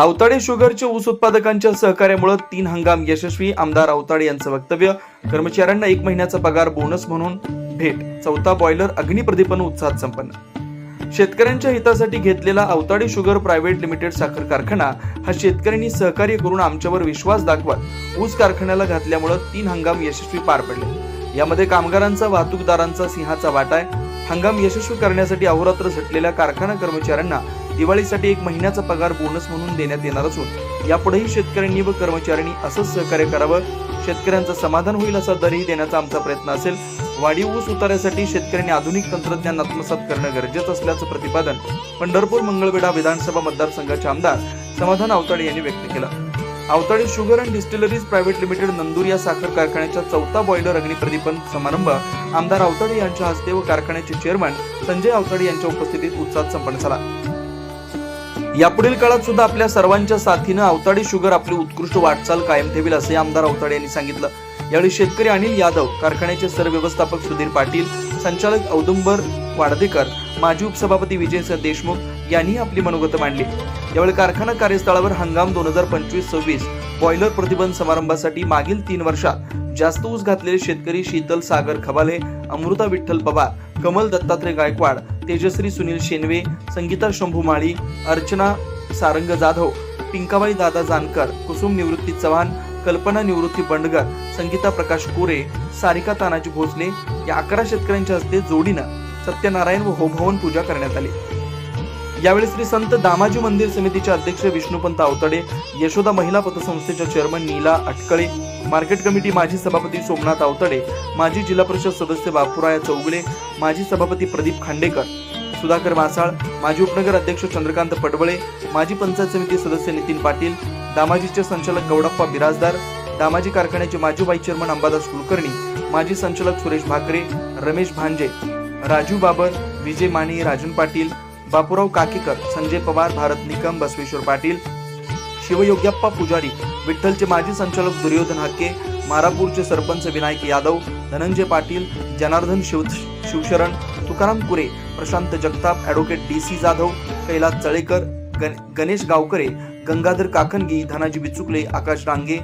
आवताडे शुगरच्या ऊस उत्पादकांच्या सहकार्यामुळे तीन हंगाम यशस्वी. आमदार आवताडे यांचं वक्तव्य कर्मचाऱ्यांना एक महिन्याचा पगार बोनस म्हणून भेट. चौथा बॉयलर अग्निप्रदीपन उत्साहात संपन्न. शेतकऱ्यांच्या हितासाठी घेतलेला अवताडे शुगर प्रायव्हेट लिमिटेड साखर कारखाना हा शेतकऱ्यांनी सहकार्य करून आमच्यावर विश्वास दाखवत ऊस कारखान्याला घातल्यामुळे तीन हंगाम यशस्वी पार पडले. यामध्ये कामगारांचा वाहतूकदारांचा सिंहाचा वाटा आहे. हंगाम यशस्वी करण्यासाठी अहोरात्र झटलेल्या कारखाना कर्मचाऱ्यांना दिवाळीसाठी एक महिन्याचा पगार बोनस म्हणून देण्यात येणार असून यापुढेही शेतकऱ्यांनी व कर्मचाऱ्यांनी असंच सहकार्य करावं. शेतकऱ्यांचं समाधान होईल असा दरही देण्याचा आमचा प्रयत्न असेल. वाढीव ऊस उतार्यासाठी शेतकऱ्यांनी आधुनिक तंत्रज्ञान आत्मसात करणं गरजेचं असल्याचं प्रतिपादन पंढरपूर मंगळवेढा विधानसभा मतदारसंघाचे आमदार समाधान आवताडे यांनी व्यक्त केलं. Awtade sugar and distilleries private limited Nandur या साखर कारखान्याच्या चौथा बॉयलर अग्निप्रदीपन समारंभ आमदार आवताडे यांच्या हस्ते व कारखान्याचे चेअरमन संजय आवताडे यांच्या उपस्थितीत उत्साहात संपन्न झाला. यापुढील काळात सुद्धा आपल्या सर्वांच्या साथीनं आवताडे शुगर आपली उत्कृष्ट वाटचाल कायम ठेवील असे आमदार अवताडे यांनी सांगितलं. यावेळी शेतकरी अनिल यादव कारखान्याचे सरव्यवस्थापक सुधीर पाटील संचालक औदुंबर वाडदेकर माजी उपसभापती विजय देशमुख यांनी आपली मनोगत मांडली. यावेळी कारखाना कार्यस्थळावर हंगाम दोन हजार पंचवीस सव्वीस बॉयलर प्रतिबंध समारंभासाठी मागील तीन वर्षात जास्त ऊस घातलेले शेतकरी शीतल सागर खबाले अमृता विठ्ठल पवार कमल दत्तात्रय गायकवाड तेजश्री सुनील शेनवे संगीता शंभू माळी अर्चना सारंग जाधव पिंकाबाई दादा जानकर कुसुम निवृत्ती चव्हाण कल्पना निवृत्ती बंडगर संगीता प्रकाश कोरे सारिका तानाजी भोसले या अकरा शेतकऱ्यांच्या हस्ते जोडीनं सत्यनारायण व होमहवन पूजा करण्यात आली. यावेळी श्री संत दामाजी मंदिर समितीचे अध्यक्ष विष्णुपंत आवतडे यशोदा महिला पतसंस्थेच्या chairman Neela Atkale market committee माजी सभापती सोमनाथ आवतडे माजी जिल्हा परिषद सदस्य बापुराया चौगुले माजी सभापती प्रदीप खांडेकर सुधाकर मासाळ माजी उपनगर अध्यक्ष चंद्रकांत पडवळे माजी पंचायत समिती सदस्य नितीन पाटील दामाजीचे संचालक गौडप्पा बिराजदार दामाजी कारखान्याचे माजी वाईस चेअरमन अंबादास कुलकर्णी माजी संचालक सुरेश भाकरे रमेश भांजे राजू बाबर विजय माने राजन पाटील बापूराव काकेकर संजय पवार भारत निकम बसवेश्वर पाटील शिवयोग्यप्पा पुजारी विठ्ठलचे माजी संचालक दुर्योधन हक्के मारापूरचे sarpanch Vinayak Yadav Dhananjay Patil Janardan Shiv Shivsharan Tukaram Kure Prashant Jagtap advocate D C Jadhav Kailas Chalekar Gan Ganesh Gavkare Gangadhar Kakangi Dhanaji Bichukale Akash Dange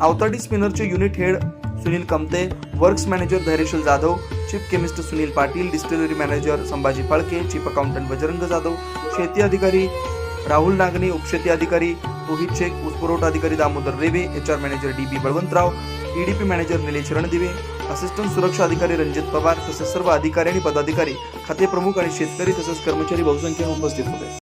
Awtade स्पिनरचे unit head Sunil Kamte works manager Dhairyasheel Jadhav chief chemist Sunil Patil distillery manager Sambhaji Phalke chief accountant Bajrang Jadhav शेती अधिकारी राहुल नागणे उपशेती अधिकारी रोहित शेख ऊसपुरवठा अधिकारी Damodar Reve H R manager D B Balwantrao EDP manager Nilesh Randive assistant सुरक्षा अधिकारी रंजित पवार तसेच सर्व अधिकारी आणि पदाधिकारी खाते प्रमुख आणि शेतकरी तसेच कर्मचारी बहुसंख्येने उपस्थित होते.